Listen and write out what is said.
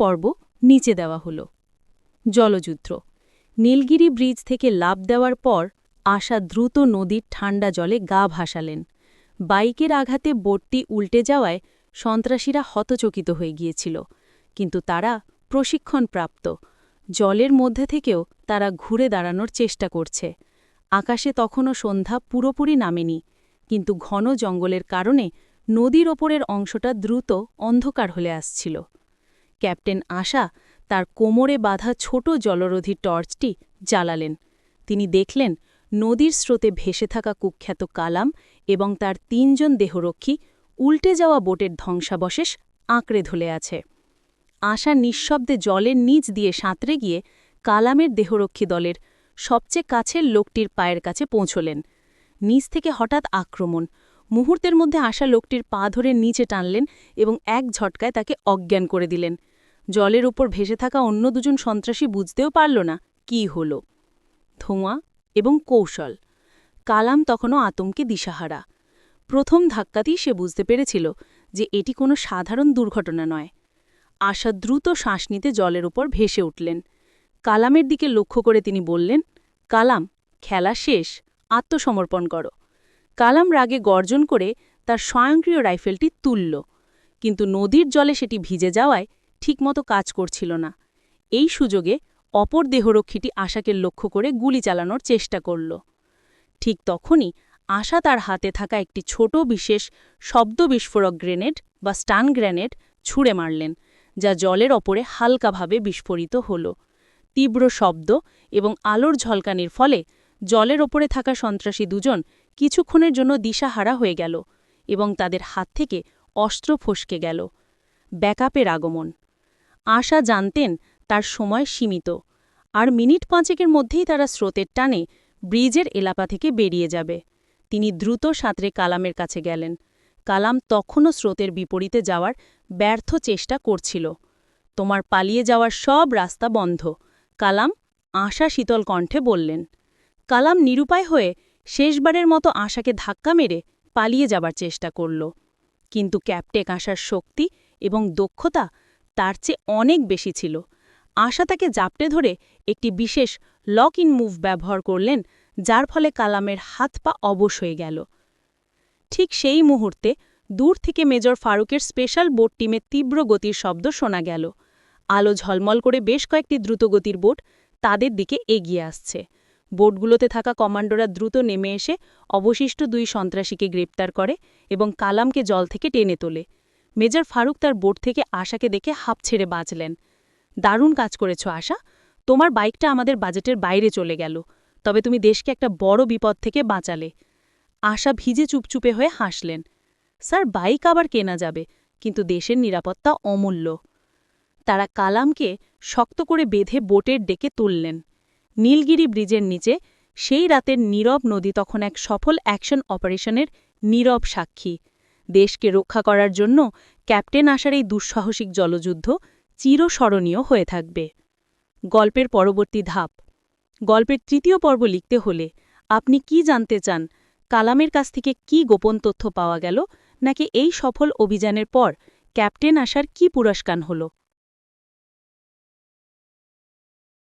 পর্ব নিচে দেওয়া হলো। জলযুদ্ধ। নীলগিরি ব্রিজ থেকে লাভ দেওয়ার পর আশা দ্রুত নদীর ঠান্ডা জলে গা ভাসালেন। বাইকের আঘাতে বোটটি উল্টে যাওয়ায় সন্ত্রাসীরা হতচকিত হয়ে গিয়েছিল। কিন্তু তারা প্রশিক্ষণপ্রাপ্ত। জলের মধ্যে থেকেও তারা ঘুরে দাঁড়ানোর চেষ্টা করছে। আকাশে তখনও সন্ধ্যা পুরোপুরি নামেনি, কিন্তু ঘন জঙ্গলের কারণে নদীর ওপরের অংশটা দ্রুত অন্ধকার হলে আসছিল। ক্যাপ্টেন আশা তার কোমরে বাঁধা ছোট জলরোধী টর্চটি জ্বালালেন। তিনি দেখলেন, নদীর স্রোতে ভেসে থাকা কুখ্যাত কালাম এবং তার তিনজন দেহরক্ষী উল্টে যাওয়া বোটের ধ্বংসাবশেষ আঁকড়ে ধলে আছে। আশা নিঃশব্দে জলের নিচ দিয়ে সাঁতরে গিয়ে কালামের দেহরক্ষী দলের সবচেয়ে কাছের লোকটির পায়ের কাছে পৌঁছলেন। নিচ থেকে হঠাৎ আক্রমণ। মুহূর্তের মধ্যে আসা লোকটির পা ধরে নিচে টানলেন এবং এক ঝটকায় তাকে অজ্ঞান করে দিলেন। জলের উপর ভেসে থাকা অন্য দুজন সন্ত্রাসী বুঝতেও পারল না কি হল। ধোঁয়া এবং কৌশল। কালাম তখনও আতঙ্কে দিশাহারা। প্রথম ধাক্কাতেই সে বুঝতে পেরেছিল যে এটি কোনো সাধারণ দুর্ঘটনা নয়। আশা দ্রুত শ্বাস নিতে জলের উপর ভেসে উঠলেন। কালামের দিকে লক্ষ্য করে তিনি বললেন, কালাম, খেলা শেষ, আত্মসমর্পণ করো। কালাম রাগে গর্জন করে তার স্বয়ংক্রিয় রাইফেলটি তুলল। কিন্তু নদীর জলে সেটি ভিজে যাওয়ায় ঠিকমতো কাজ করছিল না। এই সুযোগে অপর দেহরক্ষীটি আশাকে লক্ষ্য করে গুলি চালানোর চেষ্টা করল। ঠিক তখনই আশা তার হাতে থাকা একটি ছোট বিশেষ শব্দ বিস্ফোরক গ্রেনেড বা স্টান গ্রেনেড ছুঁড়ে মারলেন, যা জলের ওপরে হালকাভাবে বিস্ফোরিত হল। তীব্র শব্দ এবং আলোর ঝলকানির ফলে জলের ওপরে থাকা সন্ত্রাসী দুজন কিছুক্ষণের জন্য দিশাহারা হয়ে গেল এবং তাদের হাত থেকে অস্ত্র ফসকে গেল। ব্যাকআপের আগমন আশা জানতেন তার সময় সীমিত। আর মিনিট পাঁচেকের মধ্যেই তারা স্রোতের টানে ব্রিজের এলাকা থেকে বেরিয়ে যাবে। তিনি দ্রুত সাঁতরে কালামের কাছে গেলেন। কালাম তখনও স্রোতের বিপরীতে যাওয়ার ব্যর্থ চেষ্টা করছিল। তোমার পালিয়ে যাওয়ার সব রাস্তা বন্ধ কালাম আশা শীতল কণ্ঠে বললেন। কালাম নিরুপায় হয়ে শেষবারের মতো আশাকে ধাক্কা মেরে পালিয়ে যাবার চেষ্টা করল। কিন্তু ক্যাপ্টেক আসার শক্তি এবং দক্ষতা তার চেয়ে অনেক বেশি ছিল। আশা তাকে জাপটে ধরে একটি বিশেষ লক ইন মুভ ব্যবহার করলেন, যার ফলে কালামের হাত পা অবশ হয়ে গেল। ঠিক সেই মুহূর্তে দূর থেকে মেজর ফারুকের স্পেশাল বোট টিমের তীব্র গতির শব্দ শোনা গেল। আলো ঝলমল করে বেশ কয়েকটি দ্রুতগতির বোট তাদের দিকে এগিয়ে আসছে। বোটগুলোতে থাকা কমান্ডোরা দ্রুত নেমে এসে অবশিষ্ট দুই সন্ত্রাসীকে গ্রেপ্তার করে এবং কালামকে জল থেকে টেনে তোলে। মেজর ফারুক তার বোট থেকে আশাকে দেখে হাঁপ ছেড়ে বাঁচলেন। দারুণ কাজ করেছ, আশা। তোমার বাইকটা আমাদের বাজেটের বাইরে চলে গেল। তবে তুমি দেশকে একটা বড় বিপদ থেকে বাঁচালে। আশা ভিজে চুপচুপে হয়ে হাসলেন। স্যার, বাইক আবার কেনা যাবে, কিন্তু দেশের নিরাপত্তা অমূল্য। তারা কালামকে শক্ত করে বেঁধে বোটের ডেকে তুললেন। নীলগিরি ব্রিজের নিচে, সেই রাতের নীরব নদী তখন এক সফল অ্যাকশন অপারেশনের নীরব সাক্ষী। দেশকে রক্ষা করার জন্য ক্যাপ্টেন আসার এই দুঃসাহসিক জলযুদ্ধ চিরস্মরণীয় হয়ে থাকবে। গল্পের পরবর্তী ধাপ। গল্পের তৃতীয় পর্ব লিখতে হলে আপনি কি জানতে চান? কালামের কাছ থেকে কি গোপন তথ্য পাওয়া গেল? নাকি এই সফল অভিযানের পর ক্যাপ্টেন আসার কি পুরস্কার হলো?